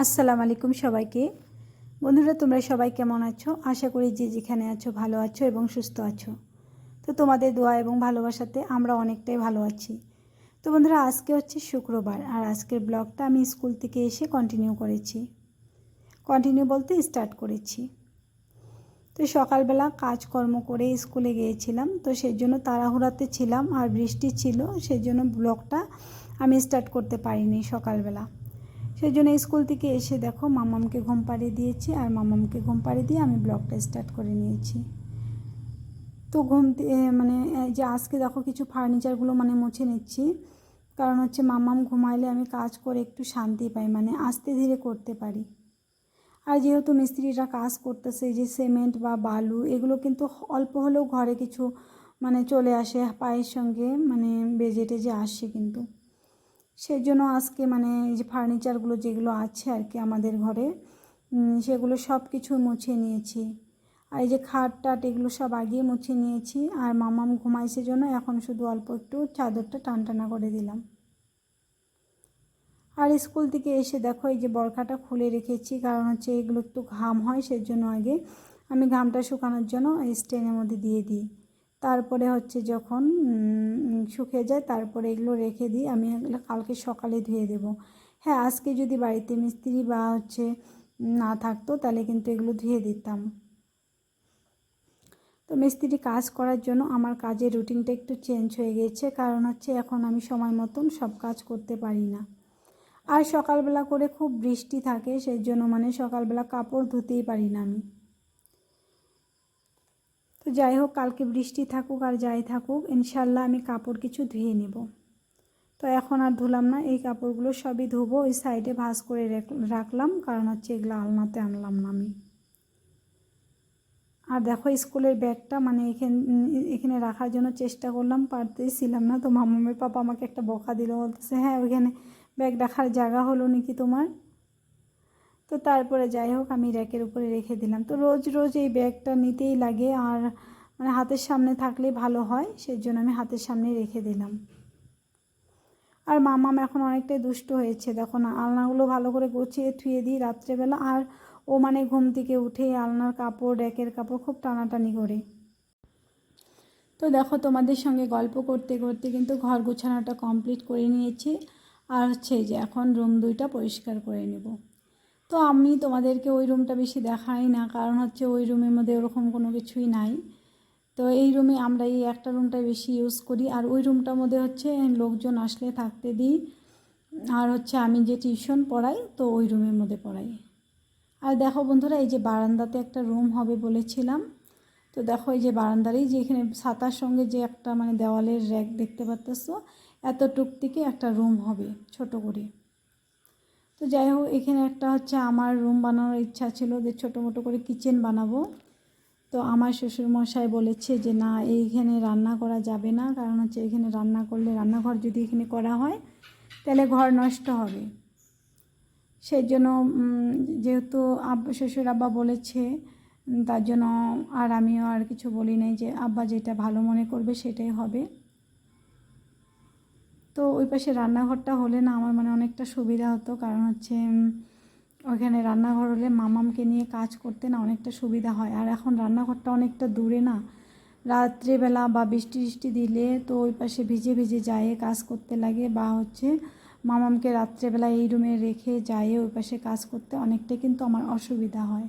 আসসালামু আলাইকুম সবাইকে। বন্ধুরা, তোমরা সবাই কেমন আছো? আশা করি যে যেখানে আছো ভালো আছো এবং সুস্থ আছো। তো তোমাদের দোয়া এবং ভালোবাসাতে আমরা অনেকটাই ভালো আছি। তো বন্ধুরা, আজকে হচ্ছে শুক্রবার আর আজকের ব্লগটা আমি স্কুল থেকে এসে কন্টিনিউ করেছি। কন্টিনিউ বলতে স্টার্ট করেছি। তো সকালবেলা কাজকর্ম করে স্কুলে গিয়েছিলাম, তো সেই জন্য তাড়াহুড়াতে ছিলাম আর বৃষ্টি ছিল সেই জন্য ব্লগটা আমি স্টার্ট করতে পারিনি সকালবেলা। সেই জন্য স্কুল থেকে এসে দেখো মামামকে ঘুম পাড়িয়ে দিয়েছি আর মামামকে ঘুম পাড়িয়ে দিয়ে আমি ব্লগটা স্টার্ট করে নিয়েছি। তো ঘুম মানে যে আজকে দেখো কিছু ফার্নিচারগুলো মানে মুছে নিচ্ছি। কারণ হচ্ছে মামাম ঘুমাইলে আমি কাজ করে একটু শান্তি পাই মানে আস্তে ধীরে করতে পারি। আর যেহেতু মিস্ত্রিরা কাজ করতেছে যে সিমেন্ট বা বালু, এগুলো কিন্তু অল্প হলেও ঘরে কিছু মানে চলে আসে পায়ের সঙ্গে মানে বেজে টেজে আসে কিন্তু। সেই জন্য আজকে মানে এই যে ফার্নিচারগুলো যেগুলো আছে আর কি আমাদের ঘরে সেগুলো সব কিছু মুছে নিয়েছি। আর এই যে খাট টাট এগুলো সব আগিয়ে মুছে নিয়েছি আর মামাম ঘুমাই ঘুমাইছে জন্য এখন শুধু অল্প একটু চাদরটা টানটানা করে দিলাম। আর স্কুল থেকে এসে দেখো এই যে বরখাটা খুলে রেখেছি, কারণ হচ্ছে এগুলো একটু ঘাম হয় সেজন্য আগে আমি ঘামটা শুকানোর জন্য স্টেনের মধ্যে দিয়ে দিই। তারপরে হচ্ছে যখন শুকিয়ে যায়, তারপরে এগুলো রেখে দিই, আমি এগুলো কালকে সকালে ধুয়ে দেব। হ্যাঁ আজকে যদি বাড়িতে মিস্ত্রি বা হচ্ছে না থাকতো, তাহলে কিন্তু এগুলো ধুয়ে দিতাম। তো মিস্ত্রি কাজ করার জন্য আমার কাজের রুটিনটা একটু চেঞ্জ হয়ে গেছে, কারণ হচ্ছে এখন আমি সময় মতন সব কাজ করতে পারি না। আর সকালবেলা করে খুব বৃষ্টি থাকে, সেই জন্য মানে সকালবেলা কাপড় ধুতেই পারি না আমি। তো যাই হোক, কালকে বৃষ্টি থাকুক আর যাই থাকুক, ইনশাল্লাহ আমি কাপড় কিছু ধুয়ে নেব। তো এখন আর ধুলাম না, এই কাপড়গুলো সবই ধুবো, ওই সাইডে ভাজ করে রাখলাম, কারণ হচ্ছে এগুলো আলনাতে আনলাম না আমি। আর দেখো, স্কুলের ব্যাগটা মানে এখানে এখানে রাখার জন্য চেষ্টা করলাম, পারতেছিলাম না। তো মামামের পাপা আমাকে একটা বকা দিল, বলতেছে হ্যাঁ ওইখানে ব্যাগ রাখার জায়গা হলো নাকি তোমার? তো তারপরে যাই হোক, আমি র্যাকের উপরে রেখে দিলাম। তো রোজ রোজ এই ব্যাগটা নিতেই লাগে আর মানে হাতের সামনে থাকলে ভালো হয় সেই জন্য আমি হাতের সামনে রেখে দিলাম। আর মামাম এখন অনেকটাই দুষ্ট হয়েছে। দেখো না, আলনাগুলো ভালো করে গুছিয়ে থুয়ে দিই রাত্রেবেলা আর ও মানে ঘুম থেকে উঠে আলনার কাপড়, র্যাকের কাপড় খুব টানাটানি করে। তো দেখো তোমাদের সঙ্গে গল্প করতে করতে কিন্তু ঘর গোছানোটা কমপ্লিট করে নিয়েছি। আর হচ্ছে যে এখন রুম দুইটা পরিষ্কার করে নেব। তো আমি তোমাদেরকে ওই রুমটা বেশি দেখাই না, কারণ হচ্ছে ওই রুমের মধ্যে ওরকম কোনো কিছুই নাই। তো এই রুমে আমরা এই একটা রুমটাই বেশি ইউজ করি, আর ওই রুমটার মধ্যে হচ্ছে লোকজন আসলে থাকতে দিই। আর হচ্ছে আমি যে টিউশন পড়াই, তো ওই রুমের মধ্যে পড়াই। আর দেখো বন্ধুরা, এই যে বারান্দাতে একটা রুম হবে বলেছিলাম। তো দেখো এই যে বারান্দারই যে এখানে ছাতার সঙ্গে যে একটা মানে দেওয়ালের র্যাক দেখতে পাচ্ছ এতটুক থেকে একটা রুম হবে, ছোট করে। তো যাই হোক, এখানে একটা হচ্ছে আমার রুম বানানোর ইচ্ছা ছিল যে ছোটো মোটো করে কিচেন বানাবো। তো আমার শ্বশুরমশাই বলেছে যে, না, এইখানে রান্না করা যাবে না। কারণ হচ্ছে এখানে রান্না করলে রান্নাঘর যদি এখানে করা হয়, তাহলে ঘর নষ্ট হবে। সেই জন্য যেহেতু আব্বা, শ্বশুর আব্বা বলেছে, তার জন্য আর আমিও আর কিছু বলি নাই যে, আব্বা যেটা ভালো মনে করবে সেটাই হবে। তো ওই পাশে রান্নাঘরটা হলে না আমার মানে অনেকটা সুবিধা হতো। কারণ হচ্ছে ওইখানে রান্নাঘর হলে মামামকে নিয়ে কাজ করতে না অনেকটা সুবিধা হয়। আর এখন রান্নাঘরটা অনেকটা দূরে না। রাত্রেবেলা বা বৃষ্টি বৃষ্টি দিলে তো ওই পাশে ভিজে ভিজে যায় কাজ করতে লাগে বা হচ্ছে মামামকে রাত্রেবেলা এই রুমে রেখে যায় ওই পাশে কাজ করতে অনেকটাই কিন্তু আমার অসুবিধা হয়।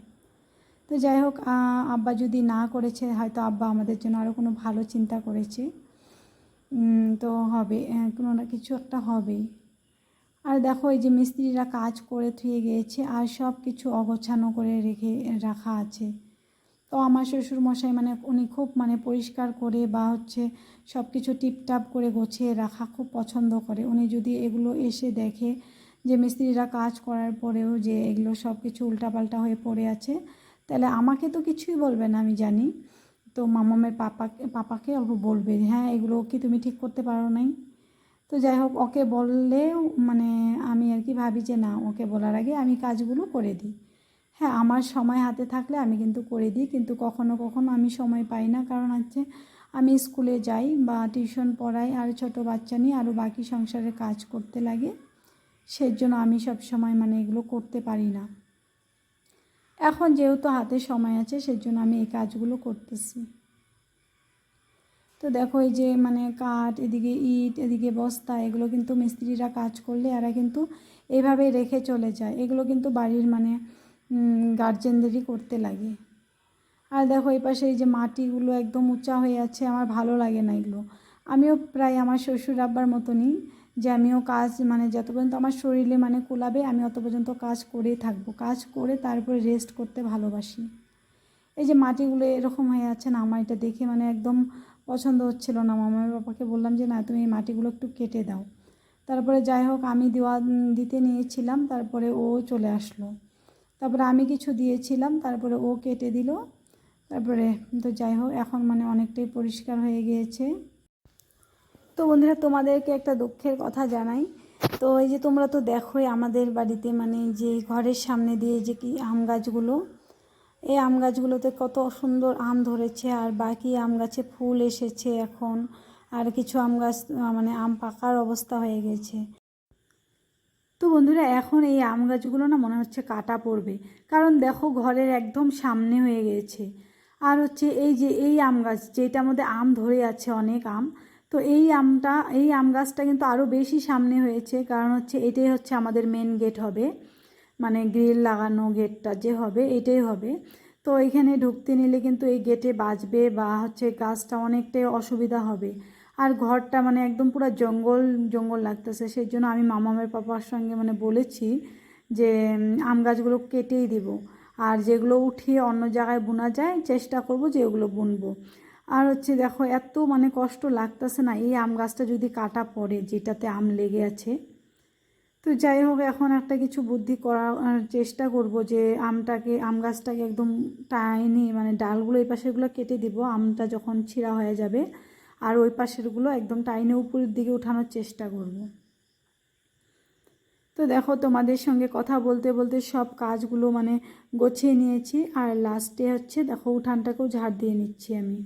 তো যাই হোক আব্বা যদি না করেছে, হয়তো আব্বা আমাদের জন্য আরও কোনো ভালো চিন্তা করেছে। তো হবে কোনো না কিছু একটা হবেই আর দেখো, এই যে মিস্ত্রিরা কাজ করে থুয়ে গিয়েছে আর সব কিছু অগোছানো করে রেখে রাখা আছে। তো আমার শ্বশুর মশাই মানে উনি খুব মানে পরিষ্কার করে বা হচ্ছে সব কিছু টিপটাপ করে গোছিয়ে রাখা খুব পছন্দ করে। উনি যদি এগুলো এসে দেখে যে মিস্ত্রিরা কাজ করার পরেও যে এগুলো সব কিছু উল্টাপাল্টা হয়ে পড়ে আছে, তাহলে আমাকে তো কিছুই বলবে না, আমি জানি। তো মামামের পাপাকে পাপাকে অল্প বলবে হ্যাঁ এগুলো কি তুমি ঠিক করতে পারো নাই? তো যাই হোক, ওকে বললেও মানে আমি আর কি ভাবি যে, না, ওকে বলার আগে আমি কাজগুলো করে দিই। হ্যাঁ আমার সময় হাতে থাকলে আমি কিন্তু করে দিই, কিন্তু কখনো কখনো আমি সময় পাই না। কারণ হচ্ছে আমি স্কুলে যাই বা টিউশন পড়াই, আর ছোট বাচ্চা নিয়ে আরও বাকি সংসারের কাজ করতে লাগে। সেই জন্য আমি সব সময় মানে এগুলো করতে পারি না। এখন যেহেতু হাতে সময় আছে সেই জন্য আমি এই কাজগুলো করতেছি। তো দেখো এই যে মানে কাঠ, এদিকে ইট, এদিকে বস্তা, এগুলো কিন্তু মিস্ত্রিরা কাজ করলে এরা কিন্তু এইভাবেই রেখে চলে যায়। এগুলো কিন্তু বাড়ির মানে গার্জেনদেরই করতে লাগে। আর দেখো এই পাশে এই যে মাটিগুলো একদম উঁচা হয়ে আছে, আমার ভালো লাগে না এগুলো। আমিও প্রায় আমার শ্বশুর আব্বার মতনই যে আমিও কাজ মানে যত পর্যন্ত আমার শরীরে মানে কোলাবে, আমি অত পর্যন্ত কাজ করেই থাকব। কাজ করে তারপরে রেস্ট করতে ভালোবাসি। এই যে মাটিগুলো এরকম হয়ে আছে না, আমার এটা দেখে মানে একদম পছন্দ হচ্ছিল না। মামার বাবাকে বললাম যে, না, তুমি এই মাটিগুলো একটু কেটে দাও। তারপরে যাই হোক, আমি দেওয়া দিতে নিয়েছিলাম, তারপরে ও চলে আসলো। তারপরে আমি কিছু দিয়েছিলাম, তারপরে ও কেটে দিল। তারপরে তো যাই হোক, এখন মানে অনেকটাই পরিষ্কার হয়ে গিয়েছে। তো বন্ধুরা, তোমাদেরকে একটা দুঃখের কথা জানাই। তো এই যে তোমরা তো দেখোই আমাদের বাড়িতে মানে যে ঘরের সামনে দিয়ে যে কি আম গাছগুলো, এই আম গাছগুলোতে কত সুন্দর আম ধরেছে, আর বাকি আম গাছে ফুল এসেছে এখন, আর কিছু আম গাছ মানে আম পাকার অবস্থা হয়ে গেছে। তো বন্ধুরা, এখন এই আম গাছগুলো না মনে হচ্ছে কাটা পড়বে, কারণ দেখো ঘরের একদম সামনে হয়ে গেছে। আর হচ্ছে এই যে এই আম গাছ, যেটার মধ্যে আম ধরে আছে অনেক আম তো এই আমটা, এই আম গাছটা কিন্তু আরও বেশি সামনে হয়েছে, কারণ হচ্ছে এটাই হচ্ছে আমাদের মেন গেট হবে। মানে গ্রিল লাগানো গেটটা যে হবে, এটাই হবে। তো এখানে ঢুকতে নিলে কিন্তু এই গেটে বাজবে বা হচ্ছে গাছটা অনেকটাই অসুবিধা হবে। আর ঘরটা মানে একদম পুরো জঙ্গল জঙ্গল লাগতেছে। সেই জন্য আমি মামামের পাপার সঙ্গে মানে বলেছি যে আম গাছগুলো কেটেই দিব। আর যেগুলো উঠিয়ে অন্য জায়গায় বোনা যায়, চেষ্টা করব যে ওগুলো বুনবো। আর হচ্ছে দেখো, এত মানে কষ্ট লাগতেছে না এই আম গাছটা যদি কাটা পড়ে, যেটাতে আম লেগে আছে। তো যাই হোক, এখন একটা কিছু বুদ্ধি করার চেষ্টা করব যে আমটাকে, আম গাছটাকে একদম টাইনি মানে ডালগুলো এই পাশেরগুলো কেটে দিব, আমটা যখন ছিঁড়া হয়ে যাবে, আর ওই পাশেরগুলো একদম টাইনে উপরের দিকে উঠানোর চেষ্টা করব। তো দেখো, তোমাদের সঙ্গে কথা বলতে বলতে সব কাজগুলো মানে গোছিয়ে নিয়েছি, আর লাস্টে হচ্ছে দেখো, উঠানটাকেও ঝাড় দিয়ে নিচ্ছি আমি।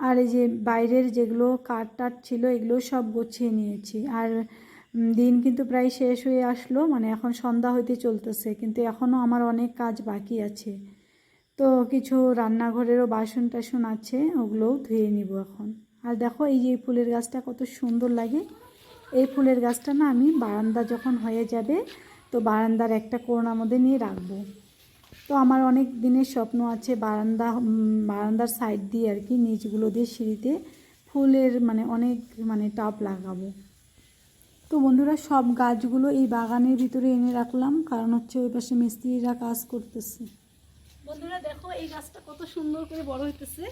আর এই যে বাইরের যেগুলো কাঠ টাট ছিল, এগুলো সব গুছিয়ে নিয়েছি। আর দিন কিন্তু প্রায় শেষ হয়ে আসলো মানে এখন সন্ধ্যা হইতে চলতেছে, কিন্তু এখনও আমার অনেক কাজ বাকি আছে। তো কিছু রান্নাঘরেরও বাসন টাসন আছে, ওগুলোও ধুয়ে নিব এখন। আর দেখো, এই যে ফুলের গাছটা কত সুন্দর লাগে। এই ফুলের গাছটা না আমি বারান্দা যখন হয়ে যাবে, তো বারান্দার একটা কোরনার মধ্যে নিয়ে রাখব। তো আমার অনেক দিনের স্বপ্ন আছে বারান্দা বারান্দার সাইড দিয়ে আর কি নিচগুলো দিয়ে সিঁড়িতে ফুলের মানে অনেক মানে টাপ লাগাবো। তো বন্ধুরা সব গাছগুলো এই বাগানের ভিতরে এনে রাখলাম, কারণ হচ্ছে ওই পাশে মিস্ত্রিরা কাজ করতেছে। বন্ধুরা দেখো এই গাছটা কত সুন্দর করে বড় হইতেছে।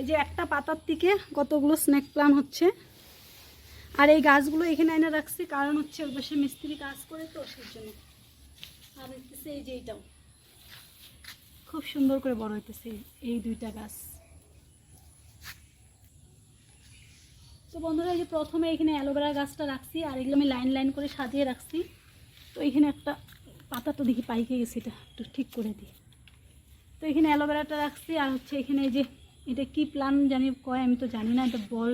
এই যে একটা পাতার থেকে কতগুলো স্নেক প্লান হচ্ছে। আর এই গাছগুলো এখানে এনে রাখছি, কারণ হচ্ছে ওই পাশে মিস্ত্রি কাজ করে তো, সেই জন্য। আর হইতেছে এই যে এইটাও। খুব সুন্দর করে বড় হইতেছে এই দুইটা গাছ। তো বন্ধুরা, এই যে প্রথমে এখানে অ্যালোভেরা গাছটা রাখছি, আর এগুলো আমি লাইন লাইন করে সাজিয়ে রাখছি। তো এখানে একটা পাতাটা দেখি পাইকে গেছে, এটা একটু ঠিক করে দিই। তো এখানে অ্যালোভেরাটা রাখছি, আর হচ্ছে এখানে এই যে এটা কি প্লান জানি কয়, আমি তো জানি না, এটা বল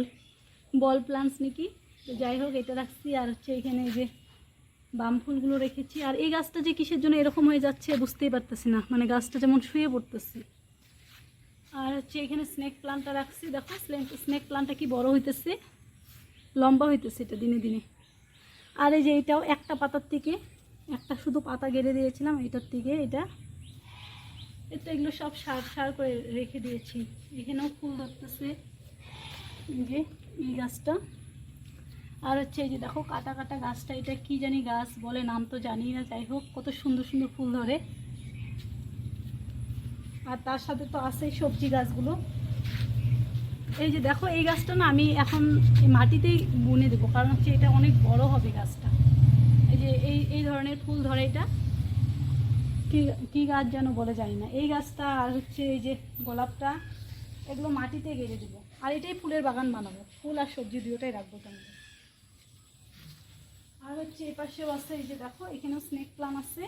বল প্লান্টস নাকি? তো যাই হোক, এটা রাখছি, আর হচ্ছে এখানে এই যে বাম ফুলগুলো রেখেছি। আর এই গাছটা যে কিসের জন্য এরকম হয়ে যাচ্ছে বুঝতেই পারতেছি না। মানে গাছটা যেমন শুয়ে পড়তেছে। আর হচ্ছে এখানে স্নেক প্লান্টটা রাখছি। দেখো স্নেক প্লান্টটা কি বড় হইতেছে? লম্বা হইতেছে এটা দিনে দিনে। আর এই যে এটাও একটা পাতার থেকে, একটা শুধু পাতা গেড়ে দিয়েছিলাম, এটার থেকে এটা এটা এগুলো সব সার সার করে রেখে দিয়েছি। এখানেও ফুল ধরতেছে। যে, এই গাছটা। আর হচ্ছে এই যে দেখো কাটা কাটা গাছটা, এটা কি জানি গাছ বলে নাম তো জানি না, যাই হোক, কত সুন্দর সুন্দর ফুল ধরে। আর তার সাথে তো আছেই সবজি গাছগুলো। এই যে দেখো, এই গাছটা না আমি এখন মাটিতেই বুনে দেবো, কারণ হচ্ছে এটা অনেক বড় হবে গাছটা। এই যে এই এই ধরনের ফুল ধরে এটা। কি, কী গাছ যেন বলে জানি না। এই গাছটা আর হচ্ছে এই যে গোলাপটা, এগুলো মাটিতে গেড়ে দেবো। আর এটাই ফুলের বাগান বানাবো। ফুল আর সবজি দুটোটাই রাখব মধ্যে আর হচ্ছে এই পাশেও আছে এই যে দেখো, এখানেও স্নেক প্লান আছে।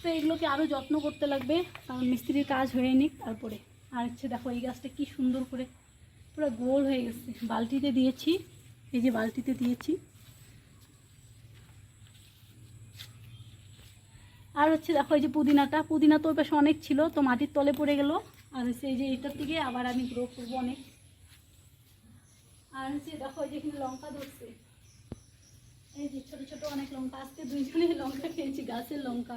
তো এগুলোকে আরও যত্ন করতে লাগবে, কারণ মিস্ত্রির কাজ হয়ে নিক তারপরে। আর হচ্ছে দেখো, এই গাছটা কি সুন্দর করে পুরো গোল হয়ে গেছে। বালতিতে দিয়েছি, এই যে বালতিতে দিয়েছি। আর হচ্ছে দেখো, এই যে পুদিনাটা, পুদিনা তো ওই পাশে অনেক ছিল, তো মাটির তলে পড়ে গেল। আর হচ্ছে এই যে এটার থেকে আবার আমি গ্রো করব অনেক। আর হচ্ছে দেখো, এই যে এখানে লঙ্কা ধরছে। এই যে ছোটো ছোটো অনেক লঙ্কা, আজকে দুইজনে লঙ্কা খেয়েছি, গাছের লঙ্কা।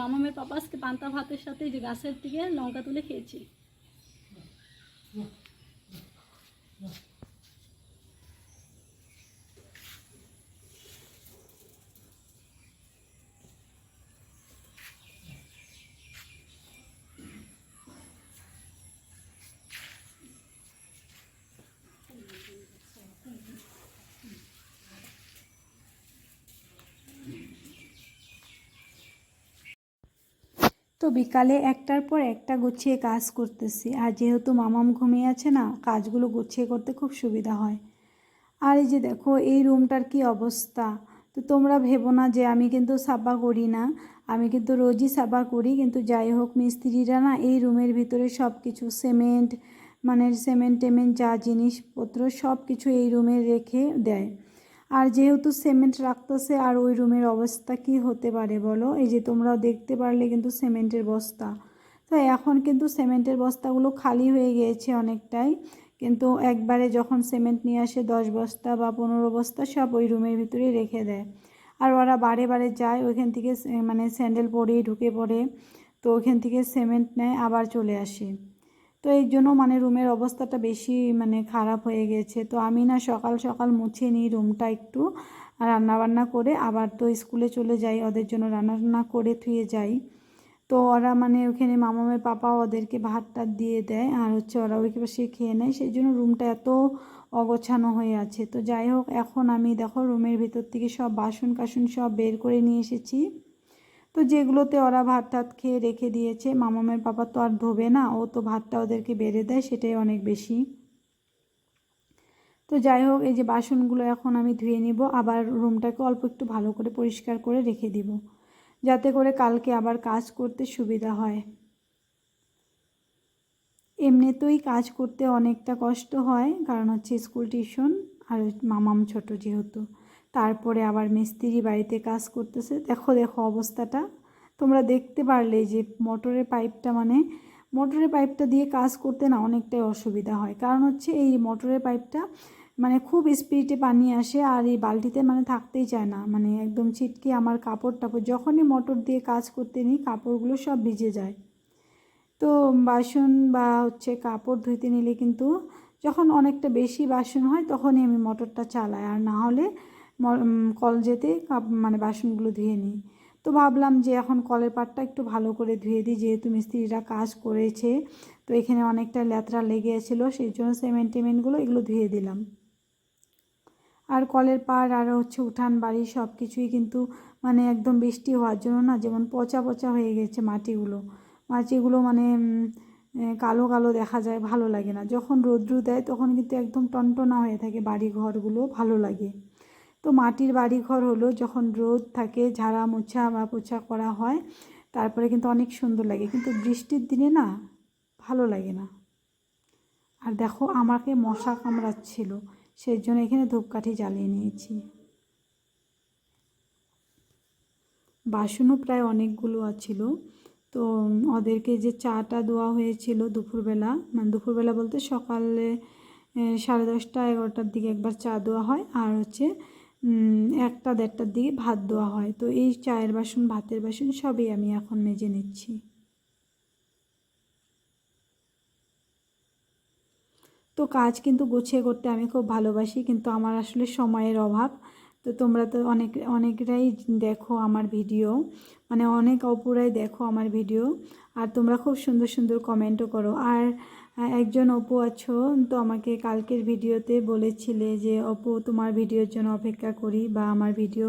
মামামের পাপা আজকে পান্তা ভাতের সাথে যে গাছের থেকে লঙ্কা তুলে খেয়েছি। তো বিকালে একটার পর একটা গুছিয়ে কাজ করতেছি। আর যেহেতু মামাম ঘুমিয়ে আছে না, কাজগুলো গুছিয়ে করতে খুব সুবিধা হয়। আর এই যে দেখো, এই রুমটার কি অবস্থা? তো তোমরা ভেবো না যে আমি কিন্তু সাফা করি না। আমি কিন্তু রোজই সাফা করি, কিন্তু যাই হোক, মিস্ত্রিরা না এই রুমের ভিতরে সব কিছু সিমেন্ট মানে সিমেন্ট টেমেন্ট যা জিনিসপত্র সব কিছু এই রুমে রেখে দেয়। আর যেহেতু সিমেন্ট রাখতেছে, আর ওই রুমের অবস্থা কি হতে পারে বলো? এই যে তোমরাও দেখতে পারলে কিন্তু সিমেন্টের বস্তা। তো এখন কিন্তু সিমেন্টের বস্তাগুলো খালি হয়ে গিয়েছে অনেকটাই। কিন্তু একবারে যখন সিমেন্ট নিয়ে আসে, দশ বস্তা বা পনেরো বস্তা সব ওই রুমের ভিতরেই রেখে দেয়। আর ওরা বারে বারে যায়, ওইখান থেকে মানে স্যান্ডেল পরেই ঢুকে পড়ে। তো ওইখান থেকে সিমেন্ট নেয়, আবার চলে আসে। তো এই জন্য মানে রুমের অবস্থাটা বেশি মানে খারাপ হয়ে গেছে। তো আমি না সকাল সকাল মুছে নিই রুমটা একটু, রান্নাবান্না করে আবার তো স্কুলে চলে যাই, ওদের জন্য রান্নাবান্না করে থুয়ে যাই। তো ওরা মানে ওখানে মামামের পাপা ওদেরকে ভাত টাত দিয়ে দেয় আর হচ্ছে ওরা ওই পাশে খেয়ে নেয়। সেই জন্য রুমটা এত অগোছানো হয়ে আছে। তো যাই হোক, এখন আমি দেখো রুমের ভিতর থেকে সব বাসন কাসন সব বের করে নিয়ে এসেছি। তো যেগুলোতে ওরা ভাত টাত খেয়ে রেখে দিয়েছে মামামের পাপা তো আর ধোবে না, ও তো ভাতটা ওদেরকে বেড়ে দেয়, সেটাই অনেক বেশি। তো যাই হোক, এই যে বাসনগুলো এখন আমি ধুয়ে নিব, আবার রুমটাকে অল্প একটু ভালো করে পরিষ্কার করে রেখে দিব, যাতে করে কালকে আবার কাজ করতে সুবিধা হয়। এমনিতেই কাজ করতে অনেকটা কষ্ট হয়, কারণ হচ্ছে স্কুল টিউশন, আর মামাম ছোট যেহেতু। তারপরে আবার মিস্ত্রি বাড়িতে কাজ করতেছে। দেখো দেখো অবস্থাটা। তোমরা দেখতে পারলে যে মোটরের পাইপটা মানে মোটরের পাইপটা দিয়ে কাজ করতে না অনেকটাই অসুবিধা হয়। কারণ হচ্ছে এই মোটরের পাইপটা মানে খুব স্পিডে পানি আসে আর এই বালতিতে মানে থাকতেই চায় না। মানে একদম ছিটকে আমার কাপড় টাপড় যখনই মোটর দিয়ে কাজ করতে নিই, কাপড়গুলো সব ভিজে যায়। তো বাসন বা হচ্ছে কাপড় ধুইতে নিলে কিন্তু যখন অনেকটা বেশি বাসন হয়, তখনই আমি মোটরটা চালাই। আর না হলে কল যেতে কাপ- মানে বাসনগুলো ধুয়ে নিই। তো ভাবলাম যে এখন কলের পাটটা একটু ভালো করে ধুয়ে দিই, যেহেতু মিস্ত্রিরা কাজ করেছে। তো এখানে অনেকটা ল্যাতরা লেগে গেছিল সেই জন্য সিমেন্ট টেমেন্টগুলো এগুলো ধুয়ে দিলাম। আর কলের পাড় আর হচ্ছে উঠান বাড়ি সব কিছুই কিন্তু মানে একদম বৃষ্টি হওয়ার জন্য না, যেমন পচা পচা হয়ে গেছে মাটিগুলো। মাটিগুলো মানে কালো কালো দেখা যায়, ভালো লাগে না। যখন রৌদ্র দেয় তখন কিন্তু একদম টনটনা হয়ে থাকে বাড়ি ঘরগুলো ভালো লাগে। তো মাটির বাড়ি ঘর হলো যখন রোদ থাকে, ঝাড়া মোছা বা পোছা করা হয়, তারপরে কিন্তু অনেক সুন্দর লাগে। কিন্তু বৃষ্টির দিনে না, ভালো লাগে না। আর দেখো, আমাকে মশা কামড়াচ্ছিল সেই জন্য এখানে ধূপকাঠি জ্বালিয়ে নিয়েছি। বাসনও প্রায় অনেকগুলো আছিল। তো ওদেরকে যে চাটা দেওয়া হয়েছিল দুপুরবেলা মানে দুপুরবেলা বলতে সকালে সাড়ে দশটা, এগারোটার দিকে একবার চা দেওয়া হয়। আর হচ্ছে একটা দেড়টার দিকে ভাত দেওয়া হয়। তো এই চায়ের বাসন, ভাতের বাসন সবই আমি এখন মেজে নিচ্ছি। তো কাজ কিন্তু গুছিয়ে করতে আমি খুব ভালোবাসি, কিন্তু আমার আসলে সময়ের অভাব। তো তোমরা তো অনেক অনেকরাই দেখো আমার ভিডিও। মানে অনেক অপুরাই দেখো আমার ভিডিও। আর তোমরা খুব সুন্দর সুন্দর কমেন্টও করো। আর একজন অপু আছো, তো আমাকে কালকের ভিডিওতে বলেছিলে যে, অপু, তোমার ভিডিওর জন্য অপেক্ষা করি বা আমার ভিডিও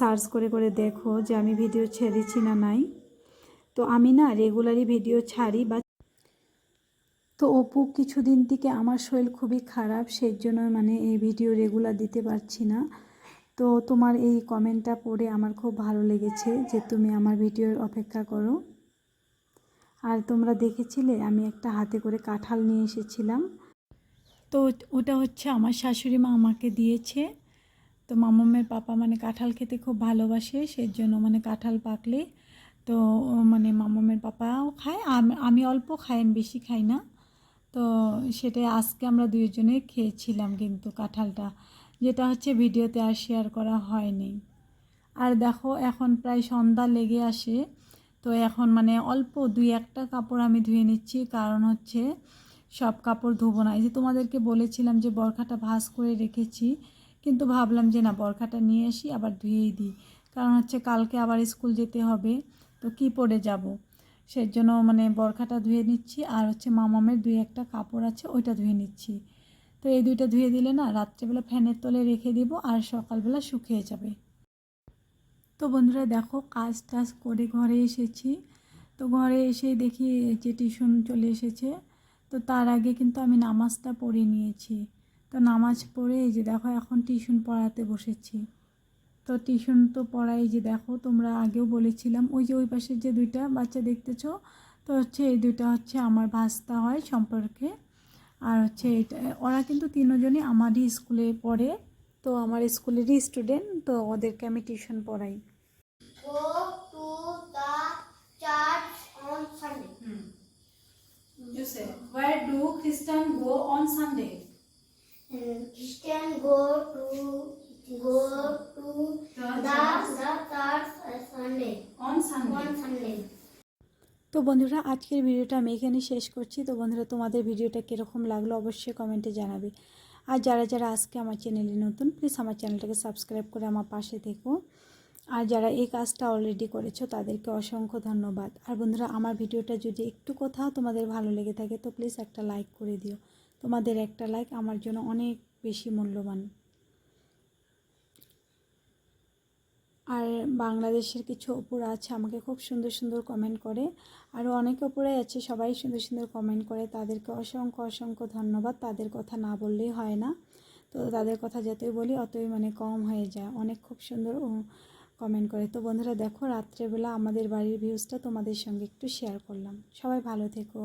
সার্চ করে করে দেখো যে আমি ভিডিও ছেড়েছি না নাই। তো আমি না রেগুলারই ভিডিও ছাড়ি বা তো অপু কিছুদিন থেকে আমার শরীর খুবই খারাপ সেই জন্য মানে এই ভিডিও রেগুলার দিতে পারছি না। তো তোমার এই কমেন্টটা পড়ে আমার খুব ভালো লেগেছে যে তুমি আমার ভিডিওর অপেক্ষা করো। আর তোমরা দেখেছিলে, আমি একটা হাতে করে কাঁঠাল নিয়ে এসেছিলাম। তো ওটা হচ্ছে আমার শাশুড়ি মা আমাকে দিয়েছে। তো মামামের পাপা মানে কাঁঠাল খেতে খুব ভালোবাসে সেই জন্য মানে কাঁঠাল পাকলে তো মানে মামামের পাপাও খায়। আমি অল্প খাই, আমি বেশি খাই না। তো সেটাই আজকে আমরা দুইজনে খেয়েছিলাম কিন্তু কাঁঠালটা, যেটা হচ্ছে ভিডিওতে আর শেয়ার করা হয়নি। আর দেখো, এখন প্রায় সন্ধ্যা লেগে আসে। তো এখন মানে অল্প দুই একটা কাপড় আমি ধুয়ে নিচ্ছি। কারণ হচ্ছে সব কাপড় ধোবো না। এই যে তোমাদেরকে বলেছিলাম যে বরখাটা ভাঁজ করে রেখেছি, কিন্তু ভাবলাম যে না, বরখাটা নিয়ে আসি, আবার ধুয়েই দিই। কারণ হচ্ছে কালকে আবার স্কুল যেতে হবে, তো কি পরে যাব? সেই জন্য মানে বরখাটা ধুয়ে নিচ্ছি, আর হচ্ছে মামামের দুই একটা কাপড় আছে, ওইটা ধুয়ে নিচ্ছি। তো এই দুইটা ধুয়ে দিলে না, রাত্রেবেলা ফ্যানের তলে রেখে দিব, আর সকালবেলা শুকিয়ে যাবে। তো বন্ধুরা দেখো কাজ টাজ করে ঘরে এসেছি। তো ঘরে এসেই দেখি যে টিউশন চলে এসেছে। তো তার আগে কিন্তু আমি নামাজটা পড়ে নিয়েছি। তো নামাজ পড়ে এই যে দেখো এখন টিউশন পড়াতে বসেছি। তো টিউশন তো পড়াই যে দেখো তোমরা আগেও বলেছিলাম, ওই যে ওই পাশের যে দুইটা বাচ্চা দেখতেছ, তো হচ্ছে এই দুইটা হচ্ছে আমার ভাস্তা হয় সম্পর্কে। আর হচ্ছে এটা, ওরা কিন্তু তিনজনই আমারই স্কুলে পড়ে। তো আমার স্কুলেরই স্টুডেন্ট তো ওদেরকে আমি টিউশন পড়াই go to the church on Sunday. You say, where do Christian go on Sunday? And Christian go to go to The the the church on Sunday. On On Sunday. তো বন্ধুরা আজকের ভিডিওটা আমি এখানে শেষ করছি তো বন্ধুরা তোমাদের ভিডিওটা কীরকম লাগল অবশ্যই কমেন্টে জানাবে আর যারা যারা আজকে আমার চ্যানেলে নতুন প্লিজ আমার চ্যানেলটাকে সাবস্ক্রাইব করে আমার পাশে থেকো আর যারা এই কাজটা অলরেডি করেছ, তাদেরকে অসংখ্য ধন্যবাদ। আর বন্ধুরা, আমার ভিডিওটা যদি একটু কোথাও তোমাদের ভালো লেগে থাকে, তো প্লিজ একটা লাইক করে দিও। তোমাদের একটা লাইক আমার জন্য অনেক বেশি মূল্যবান। আর বাংলাদেশের কিছু অপুরা আছে, আমাকে খুব সুন্দর সুন্দর কমেন্ট করে। আরও অনেক অপুরাই আছে, সবাই সুন্দর সুন্দর কমেন্ট করে। তাদেরকে অসংখ্য অসংখ্য ধন্যবাদ। তাদের কথা না বললেই হয় না। তো তাদের কথা যতই বলি, অতই মানে কম হয়ে যায়। অনেক খুব সুন্দর কমেন্ট করে। তো বন্ধুরা দেখো, রাত্রেবেলা আমাদের বাড়ির ভিউজটা তোমাদের সঙ্গে একটু শেয়ার করলাম। সবাই ভালো থেকো।